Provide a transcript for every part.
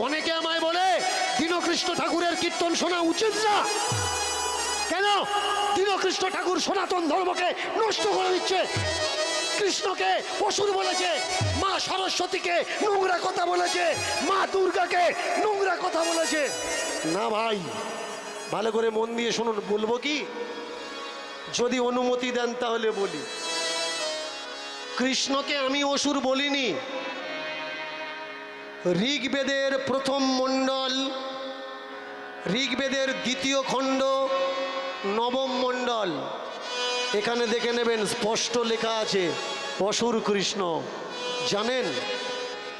অনেকে আমায় বলে, দীনকৃষ্ণ ঠাকুরের কীর্তন শোনা উচিত না। কেন? দীনকৃষ্ণ ঠাকুর সনাতন ধর্মকে নষ্ট করে দিচ্ছে। কৃষ্ণকে অসুর বলেছে, মা সরস্বতীকে নোংরা কথা বলেছে, মা দুর্গাকে নোংরা কথা বলেছে। না ভাই, ভালো করে মন দিয়ে শুনুন, বলব কি? যদি অনুমতি দেন তাহলে বলি। কৃষ্ণকে আমি অসুর বলিনি ঋগ্বেদের প্রথম মণ্ডল, ঋগ্বেদের দ্বিতীয় খণ্ড, নবম মণ্ডল। এখানে দেখে নেবেন, স্পষ্ট লেখা আছে, অসুর কৃষ্ণ। জানেন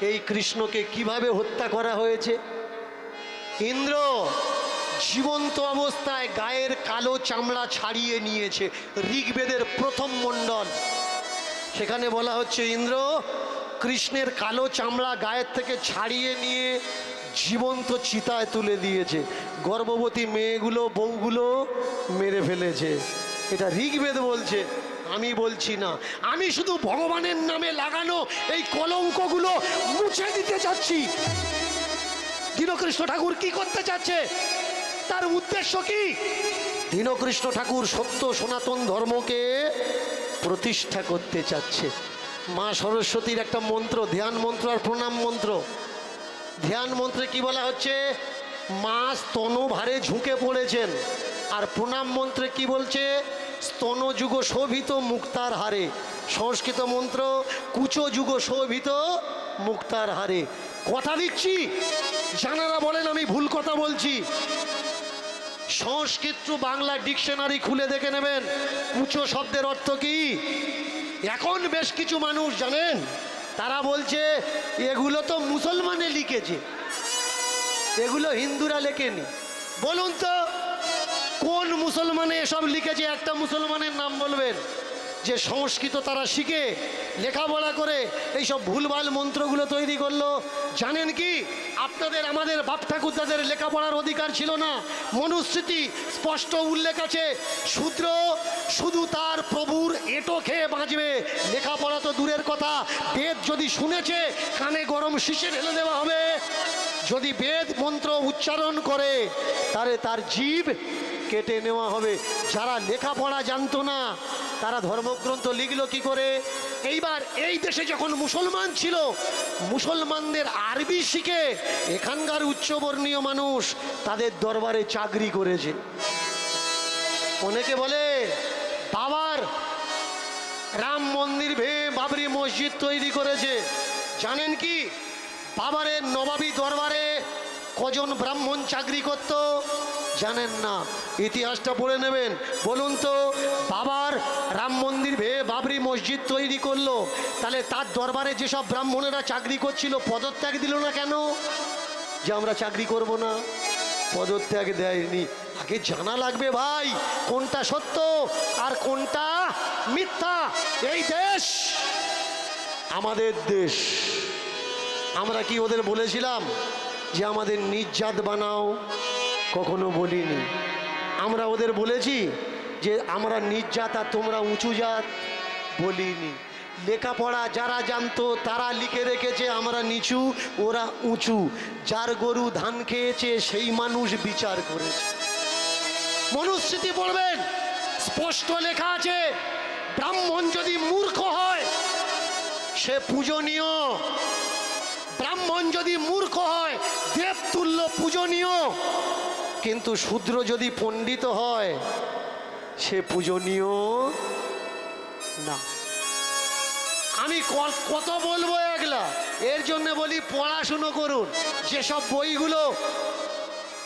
এই কৃষ্ণকে কীভাবে হত্যা করা হয়েছে? ইন্দ্র জীবন্ত অবস্থায় গায়ের কালো চামড়া ছাড়িয়ে নিয়েছে ঋগ্বেদের প্রথম মণ্ডল। সেখানে বলা হচ্ছে, ইন্দ্র কৃষ্ণের কালো চামড়া গায়ের থেকে ছাড়িয়ে নিয়ে জীবন্ত চিতায় তুলে দিয়েছে। গর্ভবতী মেয়েগুলো, বউগুলো মেরে ফেলেছে। এটা ঋগ্বেদ বলছে, আমি বলছি না। আমি শুধু ভগবানের নামে লাগানো এই কলঙ্কগুলো মুছে দিতে চাচ্ছি। দীনকৃষ্ণ ঠাকুর কি করতে চাচ্ছে? তার উদ্দেশ্য কি? দীনকৃষ্ণ ঠাকুর সত্য সনাতন ধর্মকে প্রতিষ্ঠা করতে চাচ্ছে। মা সরস্বতীর একটা মন্ত্র, ধ্যান মন্ত্র আর প্রণাম মন্ত্র। ধ্যান মন্ত্রে কি বলা হচ্ছে? মা স্তনভারে ঝুঁকে পড়েছেন। আর প্রণাম মন্ত্রে কি বলছে? স্তনযুগ শোভিত মুক্তার হারে। সংস্কৃত মন্ত্র কুচো যুগ শোভিত মুক্তার হারে। কথা দিচ্ছি? জানারা বলেন, আমি ভুল কথা বলছি। সংস্কৃত বাংলা ডিকশনারি খুলে দেখে নেবেন। কুচো শব্দের অর্থ কি? এখন বেশ কিছু মানুষ জানেন, তারা বলছে, এগুলো তো মুসলমানে লিখেছে। এগুলো হিন্দুরা লেখেনি। বলুন তো, কোন মুসলমানে এসব লিখেছে? একটা মুসলমানের নাম বলবেন। যে সংস্কৃত তারা শিখে, লেখাপড়া করে এইসব ভুলভাল মন্ত্রগুলো তৈরি করল, জানেন কি? আপনাদের, আমাদের বাপ ঠাকুরদাদের লেখাপড়ার অধিকার ছিল না। মনুস্মৃতি স্পষ্ট উল্লেখ আছে। শূদ্র শুধু তার প্রভুর এটো খেয়ে বাঁচবে। লেখাপড়া তো দূরের কথা। বেদ যদি শুনেছে, কানে গরম শিশে ঢেলে দেওয়া হবে। যদি বেদ মন্ত্র উচ্চারণ করে, তাহলে তার জীব কেটে নেওয়া হবে। যারা লেখাপড়া জানতো না তারা ধর্মগ্রন্থ লিখলো কি করে? এইবার এই দেশে যখন মুসলমান ছিল, মুসলমানদের আরবি শিখে এখানকার উচ্চবর্ণীয় মানুষ তাদের দরবারে চাকরি করেছে। অনেকে বলে, বাবার রাম মন্দির ভেঙে বাবরি মসজিদ তৈরি করেছে। জানেন কি? বাবারের নবাবী দরবারে কজন ব্রাহ্মণ চাকরি করত? জানেন না। ইতিহাসটা পড়ে নেবেন। বলুন তো, বাবার রাম মন্দির ভেঙে বাবরি মসজিদ তৈরি করল। তাহলে তার দরবারে যেসব ব্রাহ্মণেরা চাকরি করছিল, পদত্যাগ দিল না কেন? যে আমরা চাকরি করব না। পদত্যাগ দেয়নি। আগে জানা লাগবে ভাই, কোনটা সত্য আর কোনটা মিথ্যা। এই দেশ আমাদের দেশ। আমরা কি ওদের বলেছিলাম যে আমাদের নির্যাত বানাও? কখনো বলিনি। আমরা ওদের বলেছি যে, আমরা নির্যাত তোমরা উঁচু জাত। বলিনি। লেখাপড়া যারা জানতো, তারা লিখে রেখেছে, আমরা নিচু, ওরা উঁচু। যার গরু ধান খেয়েছে, সেই মানুষ বিচার করেছে। মনুস্মৃতি পড়বেন। স্পষ্ট লেখা আছে, ব্রাহ্মণ যদি মূর্খ হয়, সে পূজনীয়। ব্রাহ্মণ যদি মূর্খ হয়, দেবতুল্য পূজনীয়। কিন্তু শূদ্র যদি পণ্ডিত হয়, সে পূজনীয় না। আমি কত বলব একলা? এর জন্য বলি পড়াশুনো করুন। যেসব বইগুলো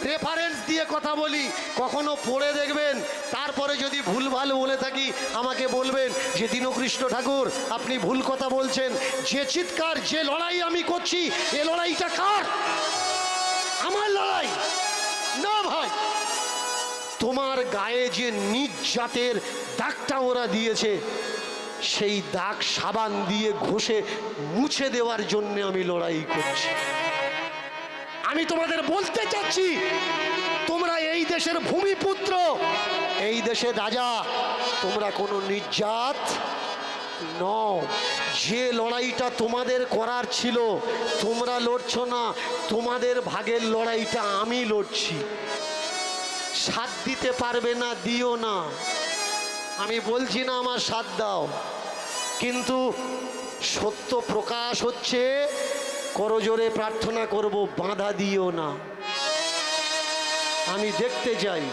রেফারেন্স দিয়ে কথা বলি, কখনো পড়ে দেখবেন, তারপরে যদি ভুল ভালো বলে থাকি, আমাকে বলবেন যে, দীনকৃষ্ণ ঠাকুর, আপনি ভুল কথা বলছেন। যে চিৎকার, যে লড়াই আমি করছি, এ লড়াইটা কার? তোমার গায়ে যে নিজ জাতের দাগটা ওরা দিয়েছে, সেই দাগ সাবান দিয়ে ঘষে মুছে দেওয়ার জন্য আমি লড়াই করছি। আমি তোমাদের বলতে চাচ্ছি, তোমরা এই দেশের ভূমিপুত্র, এই দেশের রাজা, তোমরা কোনো নির্যাত নও। যে লড়াইটা তোমাদের করার ছিল, তোমরা লড়ছ না, তোমাদের ভাগের লড়াইটা আমি লড়ছি। সাথ দিতে পারবে না, দিও না। আমি বলছি না আমার সাথ দাও, কিন্তু সত্য প্রকাশ হচ্ছে করজোরে প্রার্থনা করব, বাধা দিও না। আমি দেখতে চাই,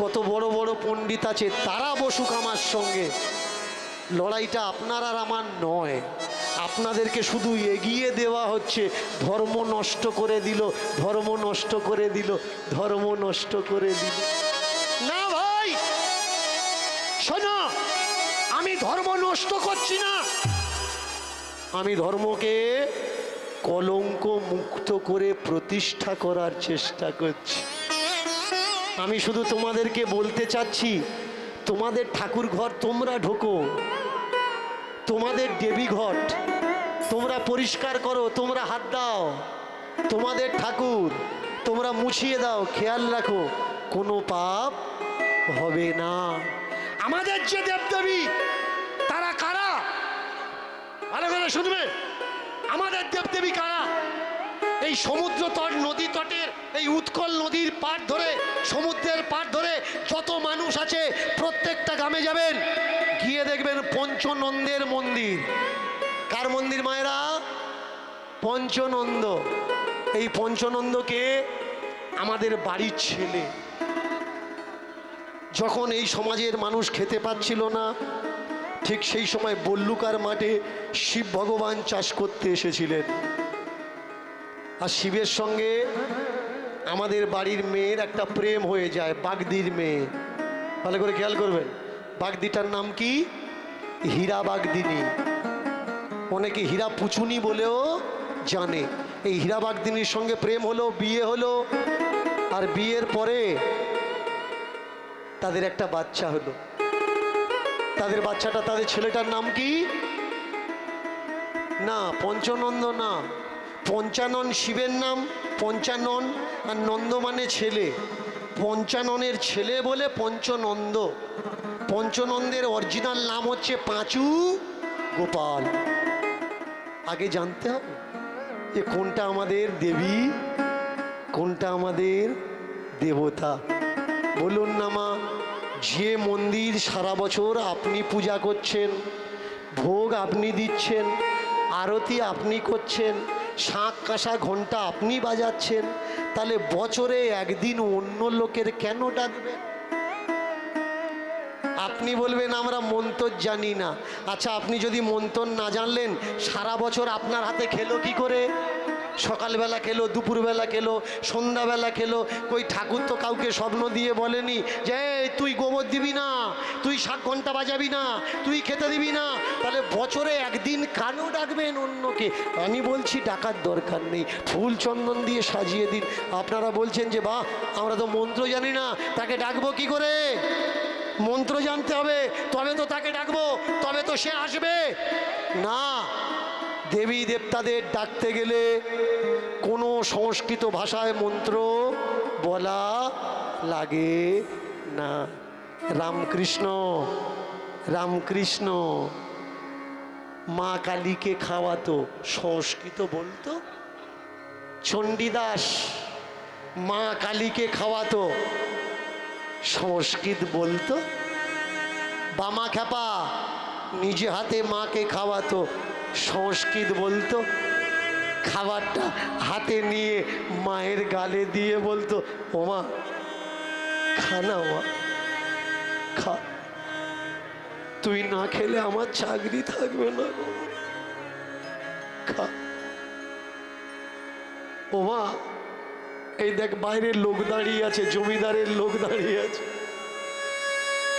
কত বড় বড় পণ্ডিত আছে, তারা বসুক আমার সঙ্গে। লড়াইটা আপনার আর আমার নয়। আপনাদেরকে শুধু এগিয়ে দেওয়া হচ্ছে। ধর্ম নষ্ট করে দিল ধর্ম নষ্ট করে দিল ধর্ম নষ্ট করে দিল। না ভাই! শোনো আমি ধর্ম নষ্ট করছি না। আমি ধর্মকে কলঙ্ক মুক্ত করে প্রতিষ্ঠা করার চেষ্টা করছি। আমি শুধু তোমাদেরকে বলতে চাচ্ছি তোমাদের ঠাকুর ঘর তোমরা ঢোকো তোমাদের দেবী ঘট তোমরা পরিষ্কার করো, তোমরা হাত দাও। তোমাদের ঠাকুর, তোমরা মুছিয়ে দাও, খেয়াল রাখো, কোনো পাপ হবে না। আমাদের যে দেবদেবী, তারা কারা? ভালো করে শুনবে। আমাদের দেবদেবী কারা? এই সমুদ্র তট, নদী তটের, এই উৎকল নদীর পাড় ধরে, সমুদ্রের পাড় ধরে যত মানুষ আছে, প্রত্যেকটা গ্রামে যাবেন। গিয়ে দেখবেন পঞ্চনন্দের মন্দির। কার মন্দির মায়েরা? পঞ্চনন্দ। এই পঞ্চনন্দকে আমাদের বাড়ির ছেলে। যখন এই সমাজের মানুষ খেতে পাচ্ছিল না, ঠিক সেই সময় বল্লুকার মাঠে শিব ভগবান চাষ করতে এসেছিলেন। আর শিবের সঙ্গে আমাদের বাড়ির মেয়ের একটা প্রেম হয়ে যায়, বাগদির মেয়ে। ভালো করে খেয়াল করবেন। বাগদিটার নাম কি? হীরা বাগদিনী। অনেকে হীরা পুচুনি বলেও জানে। এই হীরা বাগদিনীর সঙ্গে প্রেম হলো, বিয়ে হলো, আর বিয়ের পরে তাদের একটা বাচ্চা হলো। তাদের বাচ্চাটা, তাদের ছেলেটার নাম কি? না, পঞ্চনন্দ না। পঞ্চানন শিবের নাম, পঞ্চানন, আর নন্দ মানে ছেলে। পঞ্চাননের ছেলে বলে পঞ্চনন্দ। পঞ্চনন্দের অরিজিনাল নাম হচ্ছে পাঁচু গোপাল। আগে জানতে হবে যে কোনটা আমাদের দেবী, কোনটা আমাদের দেবতা। বলুন না মা, যে মন্দির সারা বছর আপনি পূজা করছেন, ভোগ আপনি দিচ্ছেন, আরতি আপনি করছেন, শাঁখ কাঁসা ঘণ্টা আপনি বাজাচ্ছেন, তাহলে বছরে একদিন অন্য লোকের কেন ডাকবেন? আপনি বলবেন আমরা মন্তর জানি না। আচ্ছা আপনি যদি মন্তর না জানলেন সারা বছর আপনার হাতে খেলো কি করে? সকালবেলা খেলো দুপুরবেলা খেলো সন্ধ্যাবেলা খেলো কই ঠাকুর তো কাউকে স্বপ্ন দিয়ে বলেনি যে "এই, তুই গোবর দিবি না তুই শাক ঘণ্টা বাজাবি না তুই খেতে দিবি না। তাহলে বছরে একদিন কেন ডাকবেন অন্যকে। আমি বলছি ডাকার দরকার নেই ফুল চন্দন দিয়ে সাজিয়ে দিন। আপনারা বলছেন যে বাহ আমরা তো মন্ত্র জানি না তাকে ডাকবো কি করে? মন্ত্র জানতে হবে, তবে তো তাকে ডাকবো, তবে তো সে আসবে। না, দেবী দেবতাদের ডাকতে গেলে কোনো সংস্কৃত ভাষায় মন্ত্র বলা লাগে না। রামকৃষ্ণ রামকৃষ্ণ, মা কালীকে খাওয়াতো, সংস্কৃত বলতো? চণ্ডীদাস মা কালীকে খাওয়াতো সংস্কৃত বলতো? বামা খ্যাপা, নিজে হাতে মাকে খাওয়াতো। সংস্কৃত বলতো, খাবারটা হাতে নিয়ে মায়ের গালে দিয়ে বলতো, ওমা খানা মা খা। তুই না খেলে আমার চাকরি থাকবে না। খা। ওমা এই দেখ, বাইরের লোক দাঁড়িয়ে আছে, জমিদারের লোক দাঁড়িয়ে আছে।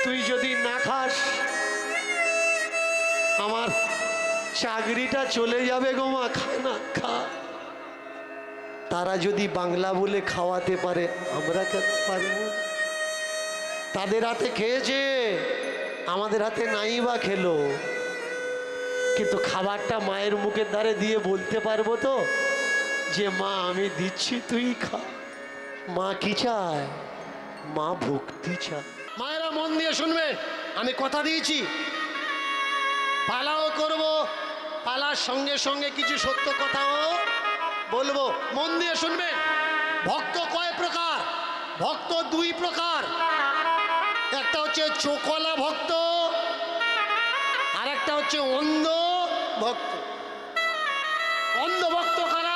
তুই যদি না খাস, আমার চাকরিটা চলে যাবে গো মা, খা না, খা। তারা যদি বাংলা বলে খাওয়াতে পারে, আমরা কেন পারব? তাদের হাতে খেয়েছে, আমাদের হাতে নাই বা খেলো। কিন্তু খাবারটা মায়ের মুখের ধারে দিয়ে বলতে পারব তো? যে মা আমি দিচ্ছি, তুই খা। মা কি চায়? মা ভক্তি চায়। মায়েরা মন দিয়ে শুনবে, আমি কথা দিয়েছি। পালাও করব, পালার সঙ্গে সঙ্গে কিছু সত্য কথাও বলব। মন দিয়ে শুনবে, ভক্ত কয় প্রকার? ভক্ত দুই প্রকার। একটা হচ্ছে চোখলা ভক্ত আর একটা হচ্ছে অন্ধ ভক্ত। অন্ধ ভক্ত কারা?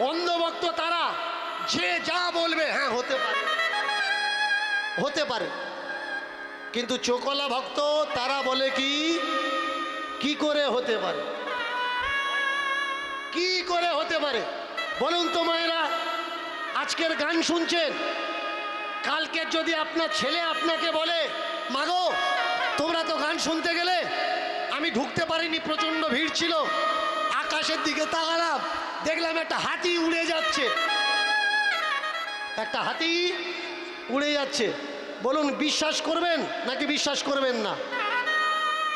অন্ধ ভক্ত তারা যে যা বলবে হ্যাঁ হতে পারে। হতে পারে। কিন্তু চোকলা ভক্ত তারা বলে কি কি করে হতে পারে? কি করে হতে পারে? বলুন তো মায়েরা, আজকের গান শুনছেন? কালকে যদি আপনার ছেলে আপনাকে বলে, মাগো, তোমরা তো গান শুনতে গেলে? আমি ঢুকতে পারিনি প্রচণ্ড ভিড় ছিল। আকাশের দিকে তাকালাম। দেখলাম একটা হাতি উড়ে যাচ্ছে। একটা হাতি উড়ে যাচ্ছে। বলুন, বিশ্বাস করবেন নাকি বিশ্বাস করবেন না?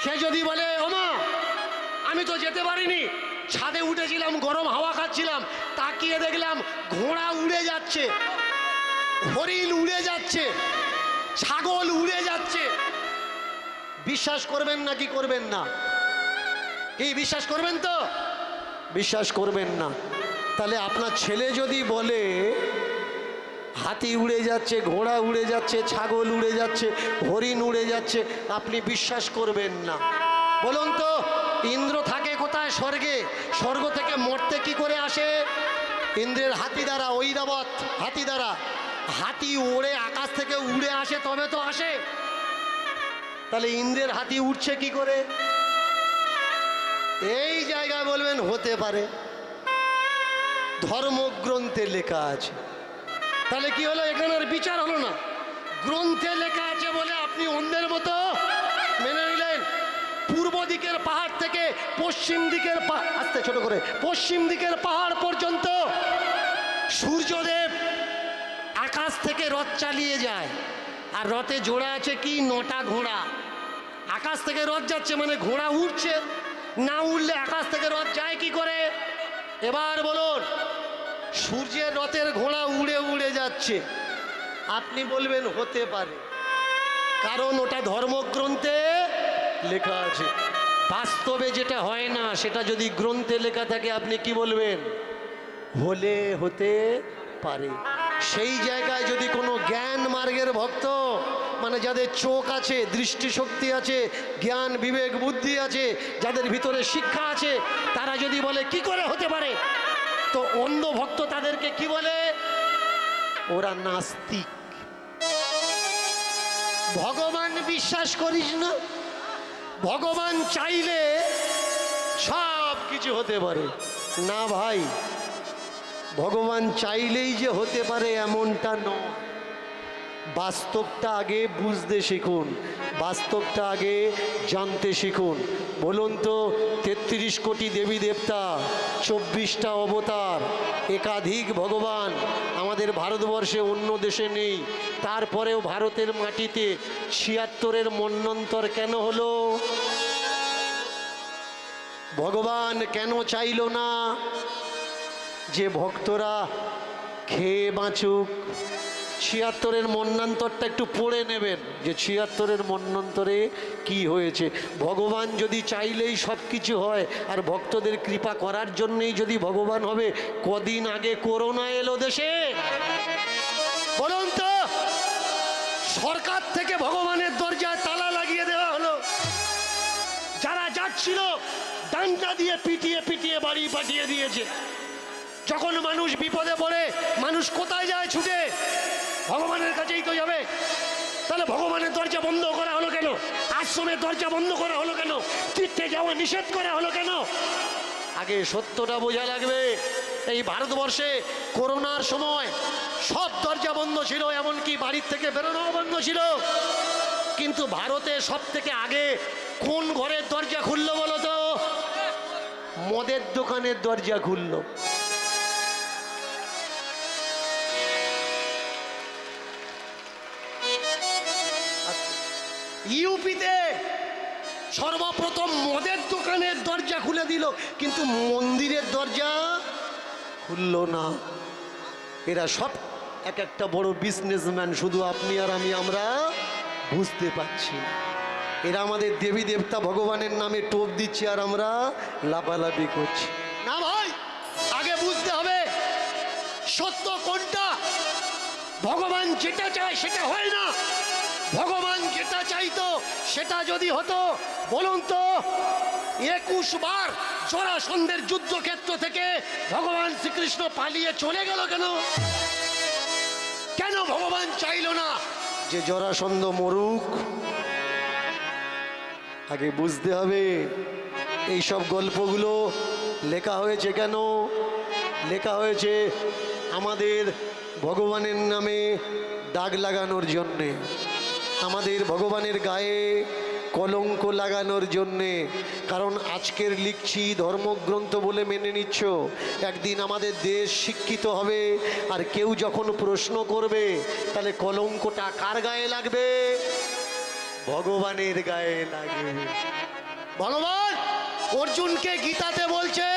সে যদি বলে, ওমা, আমি তো যেতে পারিনি। ছাদে উঠেছিলাম, গরম হাওয়া খাচ্ছিলাম, তাকিয়ে দেখলাম ঘোড়া উড়ে যাচ্ছে। হরিণ উড়ে যাচ্ছে। ছাগল উড়ে যাচ্ছে। বিশ্বাস করবেন নাকি করবেন না? কি, বিশ্বাস করবেন তো? বিশ্বাস করবেন না। তাহলে আপনার ছেলে যদি বলে, হাতি উড়ে যাচ্ছে, ঘোড়া উড়ে যাচ্ছে, ছাগল উড়ে যাচ্ছে, হরিণ উড়ে যাচ্ছে, আপনি বিশ্বাস করবেন না। বলুন তো, ইন্দ্র থাকে কোথায় স্বর্গে? স্বর্গ থেকে মরতে কি করে আসে? ইন্দ্রের হাতি দ্বারা ওই ঐরাবত হাতি দ্বারা। হাতি ওড়ে, আকাশ থেকে উড়ে আসে, তবে তো আসে। তাহলে ইন্দ্রের হাতি উঠছে কি করে? এই জায়গায় বলবেন, হতে পারে। ধর্মগ্রন্থে লেখা আছে। তাহলে কি হলো? এখানে আর বিচার হলো না। গ্রন্থে লেখা আছে বলে আপনি অন্যের মতো মেনে নিলেন। পূর্ব দিকের পাহাড় থেকে পশ্চিম দিকের পা- আস্তে ছোট করে, পশ্চিম দিকের পাহাড় পর্যন্ত সূর্যদেব আকাশ থেকে রথ চালিয়ে যায়। আর রথে জোড়া আছে কি? নটা ঘোড়া। আকাশ থেকে রথ যাচ্ছে মানে ঘোড়া উঠছে না উঠলে আকাশ থেকে রথ যায় কি করে? এবার বলুন, সূর্যের রথের ঘোড়া উড়ে উড়ে যাচ্ছে। আপনি বলবেন, হতে পারে। কারণ ওটা ধর্মগ্রন্থে লেখা আছে। বাস্তবে যেটা হয় না, সেটা যদি গ্রন্থে লেখা থাকে, আপনি কি বলবেন? হলে হতে পারে। সেই জায়গায় যদি কোনো জ্ঞান মার্গের ভক্ত মানে যাদের চোখ আছে, দৃষ্টিশক্তি আছে, জ্ঞান, বিবেক, বুদ্ধি আছে, যাদের ভিতরে শিক্ষা আছে, তারা যদি বলে, কি করে হতে পারে? তো অন্ধ ভক্ত তাদেরকে কি বলে? ওরা নাস্তিক। ভগবান বিশ্বাস করিস না। ভগবান চাইলে সব কিছু হতে পারে। না ভাই, ভগবান চাইলেই যে হতে পারে এমনটা নয়। বাস্তবটা আগে বুঝতে শিখুন, বাস্তবটা আগে জানতে শিখুন। বলুন তো, তেত্রিশ কোটি দেবী দেবতা, চব্বিশটা অবতার, একাধিক ভগবান আমাদের ভারতবর্ষে অন্য দেশে নেই, তারপরেও ভারতের মাটিতে ছিয়াত্তরের মন্নন্তর কেন হলো? ভগবান কেন চাইল না যে ভক্তরা খেয়ে বাঁচুক? ছিয়াত্তরের মন্নান্তরটা একটু পড়ে নেবেন যে ছিয়াত্তরের মন্নন্তরে কি হয়েছে। ভগবান যদি চাইলেই সব কিছু হয়, আর ভক্তদের কৃপা করার জন্যই যদি ভগবান হবে, কদিন আগে করোনা এলো দেশে। বলুন তো, সরকার থেকে ভগবানের দরজায় তালা লাগিয়ে দেওয়া হলো। যারা যাচ্ছিল, ডান্ডা দিয়ে পিটিয়ে পিটিয়ে বাড়ি পাঠিয়ে দিয়েছে। যখন মানুষ বিপদে পড়ে, মানুষ কোথায় যায় ছুটে? ভগবানের কাছেই তো যাবে। তাহলে ভগবানের দরজা বন্ধ করা হলো কেন? আশ্রমের দরজা বন্ধ করা হলো কেন? তীর্থে যাওয়া নিষেধ করা হলো কেন? আগে সত্যটা বোঝা লাগবে। এই ভারতবর্ষে করোনার সময় সব দরজা বন্ধ ছিল, এমনকি বাড়ির থেকে বেরোনোও বন্ধ ছিল। কিন্তু ভারতে সব থেকে আগে কোন ঘরের দরজা খুললো বলো তো? মদের দোকানের দরজা খুললো। ইউপিতে সর্বপ্রথম মদের দোকানের দরজা খুলে দিল, কিন্তু মন্দিরের দরজা খুললো না। এরা সব এক একটা বড় বিজনেসম্যান শুধু আপনি আর আমি, আমরা বুঝতে পারছি। এরা আমাদের দেবী দেবতা ভগবানের নামে টোপ দিচ্ছে আর আমরা লাফালাফি করছি। না ভাই, আগে বুঝতে হবে, সত্য কোনটা? ভগবান যেটা চায় সেটা হয় না। ভগবান যেটা চাইতো, সেটা যদি হতো, বলুন তো, একুশ বার জরাসন্ধের যুদ্ধক্ষেত্র থেকে ভগবান শ্রীকৃষ্ণ পালিয়ে চলে গেল কেন? কেন ভগবান চাইলো না? যে জরাসন্ধ মরুক আগে বুঝতে হবে এই সব গল্পগুলো লেখা হয়েছে কেন? লেখা হয়েছে আমাদের ভগবানের নামে দাগ লাগানোর জন্যে। আমাদের ভগবানের গায়ে কলঙ্ক লাগানোর জন্যে। কারণ আজকের লিখছি ধর্মগ্রন্থ বলে মেনে নিচ্ছ, একদিন আমাদের দেশ শিক্ষিত হবে, আর কেউ যখন প্রশ্ন করবে, তাহলে কলঙ্কটা কার গায়ে লাগবে? ভগবানের গায়ে লাগবে। ভগবান, অর্জুনকে গীতাতে বলছে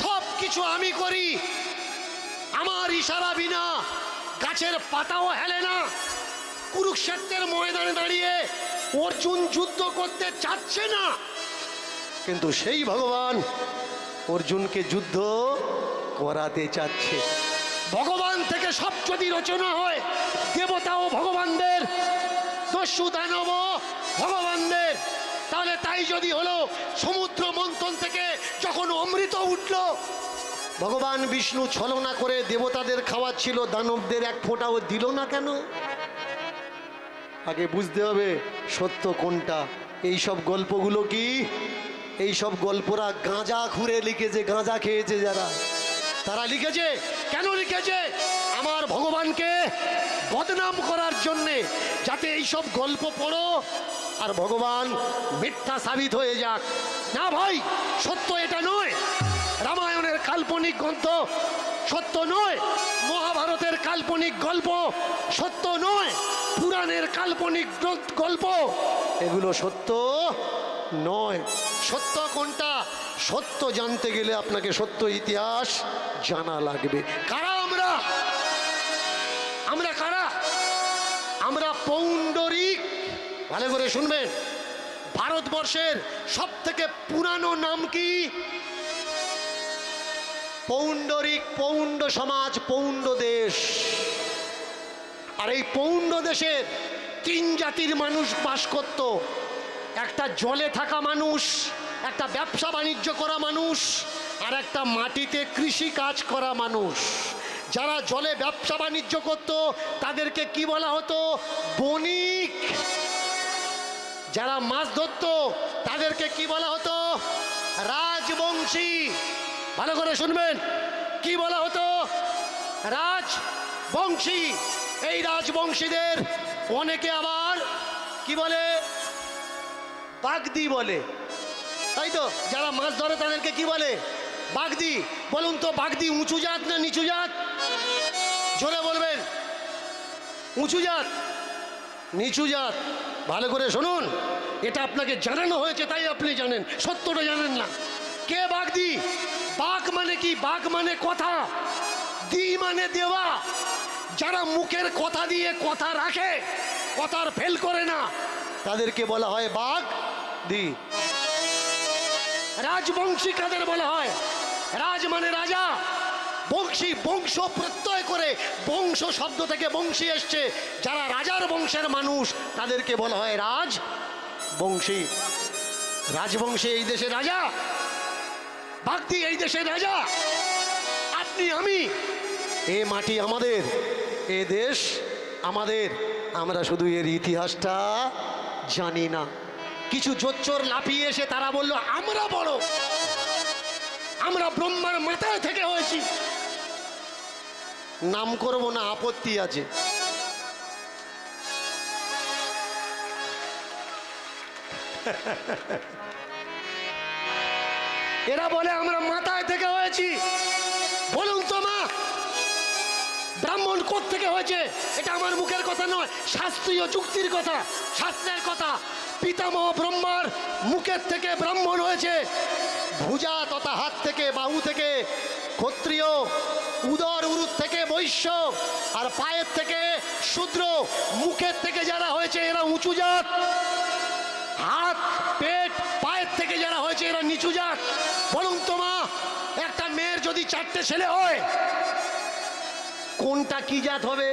সব কিছু আমি করি, আমার ইশারা বিনা গাছের পাতাও হেলে না। কুরুক্ষেত্রের ময়দানে দাঁড়িয়ে অর্জুন যুদ্ধ করতে চাচ্ছে না। কিন্তু সেই ভগবান অর্জুনকে যুদ্ধ করাতে চাচ্ছে। ভগবান থেকে সব যদি রচনা হয়, দেবতা ও ভগবানদের, দস্যু দানব ভগবানদের, তাহলে তাই যদি হলো, সমুদ্র মন্থন থেকে যখন অমৃত উঠল, ভগবান বিষ্ণু ছলনা করে দেবতাদের খাওয়াচ্ছিল, দানবদের এক ফোঁটাও দিল না কেন? আগে বুঝতে হবে সত্য কোনটা। এই সব গল্পগুলো কি? এই সব গল্পরা গাঁজা খুঁড়ে লিখেছে, গাঁজা খেয়েছে যারা। তারা লিখেছে? কেন লিখেছে? আমার ভগবানকে বদনাম করার জন্যে। যাতে এই সব গল্প পড়ো আর ভগবান মিথ্যা সাবিত হয়ে যাক। না ভাই, সত্য এটা নয়। রামায়ণের কাল্পনিক গ্রন্থ সত্য নয়। মহাভারতের কাল্পনিক গল্প সত্য নয়। পুরাণের কাল্পনিক গল্প। এগুলো সত্য নয়। সত্য কোনটা? সত্য জানতে গেলে আপনাকে সত্য ইতিহাস জানা লাগবে। কারা আমরা? আমরা কারা? আমরা পৌণ্ডরিক। ভালো করে শুনবেন। ভারতবর্ষের সব থেকে পুরানো নাম কি? পৌণ্ডরিক, পৌণ্ড সমাজ, পৌণ্ড দেশ। আর এই পৌণ্ড দেশের তিন জাতির মানুষ বাস করত। একটা জলে থাকা মানুষ, একটা ব্যবসা বাণিজ্য করা মানুষ, আর একটা মাটিতে কৃষি কাজ করা মানুষ। যারা জলে ব্যবসা বাণিজ্য করত, তাদেরকে কি বলা হতো? বণিক। যারা মাছ ধরতো, তাদেরকে কি বলা হতো? রাজবংশী। ভালো করে শুনবেন। কি বলা হতো? রাজবংশী। এই রাজবংশীদের অনেকে আবার কি বলে? বাগদি বলে। তাই তো? যারা মাছ ধরে তাদেরকে কি বলে? বাগদি। বলুন তো, বাগদি উঁচু জাত না নিচু জাত? জোরে বলবেন। উঁচু জাত, নিচু জাত। ভালো করে শুনুন। এটা আপনাকে জানানো হয়েছে, তাই আপনি জানেন। সত্যটা জানেন না। কে বাঘ দি বাঘ মানে কি? বাঘ মানে কথা। দি মানে দেওয়া। যারা মুখের কথা দিয়ে কথা রাখে, কথার ফেল করে না, তাদেরকে বলা হয় বাঘ দি। রাজবংশী কাদের বলা হয়? রাজ মানে রাজা। বংশী, বংশ প্রত্যয় করে, বংশ শব্দ থেকে বংশী এসছে। যারা রাজার বংশের মানুষ, তাদেরকে বলা হয় রাজ বংশী। রাজবংশী এই দেশের রাজা বাগদি এই দেশের রাজা। আপনি, আমি, এ মাটি আমাদের। এ দেশ আমাদের। আমরা শুধু এর ইতিহাসটা জানি না। কিছু জোচ্চোর লাফিয়ে এসে তারা বলল, আমরা বড়। আমরা ব্রহ্মার মাথায় থেকে হয়েছি। নাম করব না, আপত্তি আছে। এরা বলে, আমরা মাথায় থেকে হয়েছি। বলুন ব্রাহ্মণ থেকে হয়েছে? এটা আমার মুখের কথা নয়, শাস্ত্রীয় যুক্তির কথা, শাস্ত্রের কথা। পিতামহ ব্রহ্মার মুখের থেকে ব্রাহ্মণ হয়েছে। ভুজা তথা হাত থেকে, বাহু থেকে, ক্ষত্রিয়, উদর উরুত থেকে, বৈশ্য, আর পায়ের থেকে, শূদ্র, মুখের থেকে যারা হয়েছে, এরা উঁচু জাত। হাত, পেট, পায়ের থেকে যারা হয়েছে, এরা নিচু জাত। বলুন তো মা, একটা মেয়ের যদি চারটে ছেলে হয় কোনটা কি জাত হবে?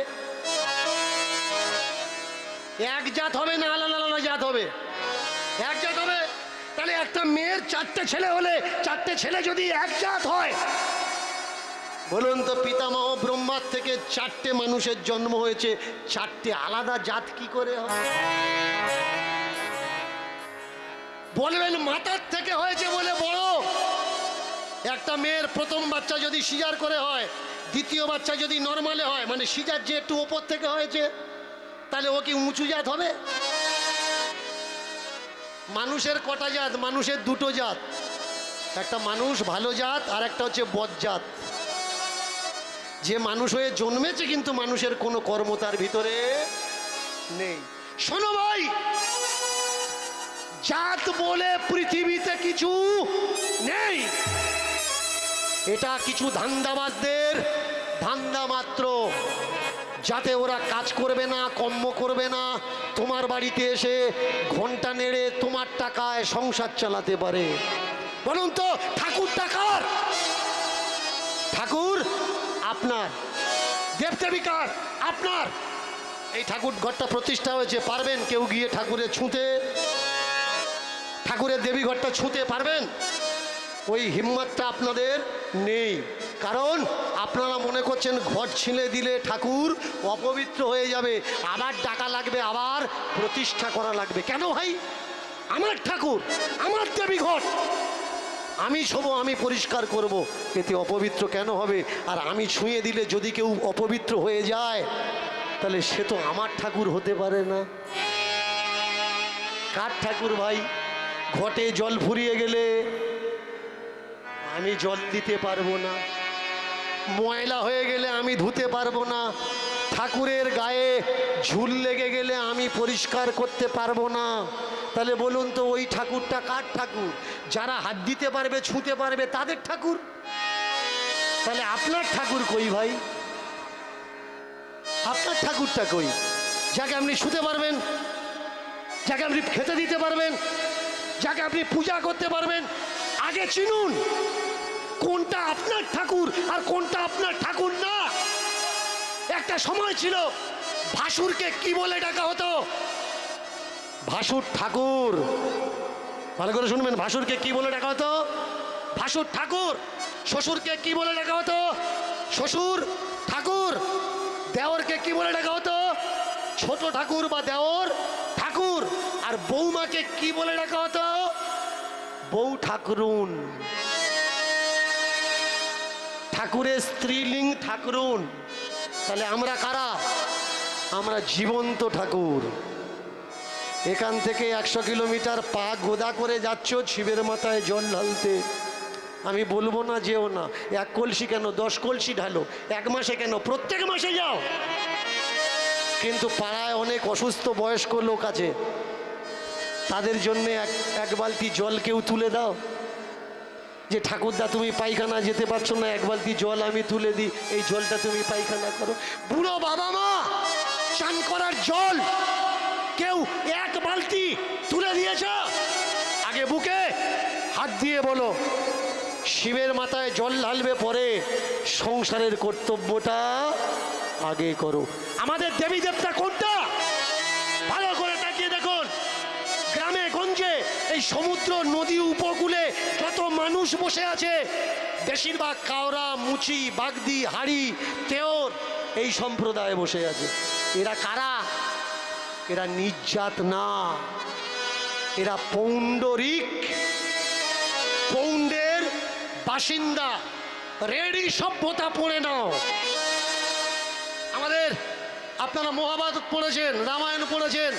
এক জাত হবে না আলাদা আলাদা জাত হবে? এক জাত হবে? তাহলে একটা মেয়ের চারটে ছেলে হলে চারটে ছেলে যদি এক জাত হয়, বলুন তো পিতামহ ব্রহ্মার থেকে চারটে মানুষের জন্ম হয়েছে, চারটে আলাদা জাত কি করে বলবেন মাথার থেকে হয়েছে বলে বড়। একটা মেয়ের প্রথম বাচ্চা যদি সিজার করে হয় দ্বিতীয় বাচ্চা যদি নর্মালে হয় মানে সিজার যে একটু ওপর থেকে হয়েছে, তাহলে ও কি উঁচু জাত হবে? মানুষের কটা জাত? মানুষের দুটো জাত। একটা মানুষ ভালো জাত, আর একটা হচ্ছে বজ্জাত যে মানুষ হয়ে জন্মেছে কিন্তু মানুষের কোনো কর্ম তার ভিতরে নেই। শোনো ভাই, জাত বলে পৃথিবীতে কিছু এটা কিছু ধান্দাবাজদের। ধান্দা মাত্র। যাতে ওরা কাজ করবে না, কর্ম করবে না, তোমার বাড়িতে এসে ঘণ্টা নেড়ে তোমার টাকায় সংসার চালাতে পারে। বলুন তো, ঠাকুর টাকার? ঠাকুর আপনার। দেবদেবিকার আপনার। এই ঠাকুর ঘরটা প্রতিষ্ঠা হয়েছে, পারবেন কেউ গিয়ে ঠাকুরের ছুঁতে? ঠাকুরের দেবী ঘরটা ছুঁতে পারবেন? ওই হিম্মতটা আপনাদের নেই। কারণ আপনারা মনে করছেন ঘট ছিঁড়ে দিলে ঠাকুর অপবিত্র হয়ে যাবে, আবার টাকা লাগবে, আবার প্রতিষ্ঠা করা লাগবে। কেন ভাই? আমার ঠাকুর, আমার দেবী ঘট। আমি ছোবো আমি পরিষ্কার করব। এতে অপবিত্র কেন হবে? আর আমি ছুঁয়ে দিলে যদি কেউ অপবিত্র হয়ে যায়, তাহলে সে তো আমার ঠাকুর হতে পারে না। কার ঠাকুর ভাই? ঘটে জল ফুরিয়ে গেলে আমি জল দিতে পারব না। ময়লা হয়ে গেলে আমি ধুতে পারব না। ঠাকুরের গায়ে ঝুল লেগে গেলে আমি পরিষ্কার করতে পারব না। তাহলে বলুন তো, ওই ঠাকুরটা কার ঠাকুর? যারা হাত দিতে পারবে, ছুঁতে পারবে, তাদের ঠাকুর? তাহলে আপনার ঠাকুর কই ভাই? আপনার ঠাকুরটা কই? যাকে আপনি শুতে পারবেন, যাকে আপনি খেতে দিতে পারবেন, যাকে আপনি পূজা করতে পারবেন, আগে চিনুন। কোনটা আপনার ঠাকুর আর কোনটা আপনার ঠাকুর না? একটা সময় ছিল, ভাসুরকে কি বলে ডাকা হতো? ভাসুর ঠাকুর। ভালো করে শুনবেন, ভাসুরকে কি বলে ডাকা হতো? ভাসুর ঠাকুর, শ্বশুরকে কি বলে ডাকা হতো? শ্বশুর ঠাকুর, দেওরকে কি বলে ডাকা হতো? ছোট ঠাকুর বা দেওর ঠাকুর। আর বৌমাকে কি বলে ডাকা হতো? বউ ঠাকুরুন। ঠাকুরের স্ত্রীলিঙ্গ ঠাকুরুন। তাহলে আমরা কারা? আমরা জীবন্ত ঠাকুর। এখান থেকে একশো কিলোমিটার পা গোদা করে যাচ্ছ শিবের মাথায় জল ঢালতে। আমি বলব না যেও না, এক কলসি কেন? দশ কলসি ঢালো। এক মাসে কেন? প্রত্যেক মাসে যাও। কিন্তু পাড়ায় অনেক অসুস্থ বয়স্ক লোক আছে। তাদের জন্য এক এক বালতি জল কেউ তুলে দাও। যে ঠাকুরদা, তুমি পায়খানা যেতে পারছ না, এক বালতি জল আমি তুলে দিই। এই জলটা তুমি পায়খানা করো। বুড়ো বাবা মা, চান করার জল কেউ এক বালতি তুলে দিয়েছ? আগে বুকে হাত দিয়ে বলো, শিবের মাথায় জল ঢালবে পরে সংসারের কর্তব্যটা আগে করো। আমাদের দেবী দেবতা কোনটা? ভালো করে তাকিয়ে দেখুন। গ্রামে গঞ্জে এই সমুদ্র নদী উপকূলে যত মানুষ বসে আছে। বেশিরভাগ কাওরা, মুচি, বাগদি, হাড়ি, তেওর এই সম্প্রদায়ে বসে আছে। এরা কারা? এরা নির্যাত না। এরা পৌণ্ডরিক পৌণ্ডের বাসিন্দা। রেডি, সভ্যতা পড়ে নাও। আমাদের আপনারা মহাভারত পড়েছেন, রামায়ণ পড়েছেন।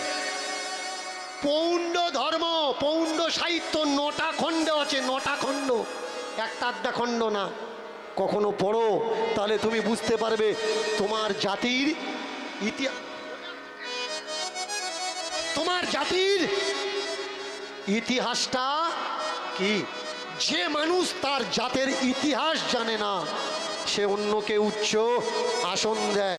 পৌণ্ড ধর্ম, পৌণ্ড সাহিত্য, নটা খণ্ড আছে, নটা খণ্ড। একটা আধটা খণ্ড না। কখনো পড়ো, তাহলে তুমি বুঝতে পারবে তোমার জাতির ইতিহাস তোমার জাতির ইতিহাসটা কি? যে মানুষ তার জাতের ইতিহাস জানে না, সে অন্যকে উচ্চ আসন দেয়।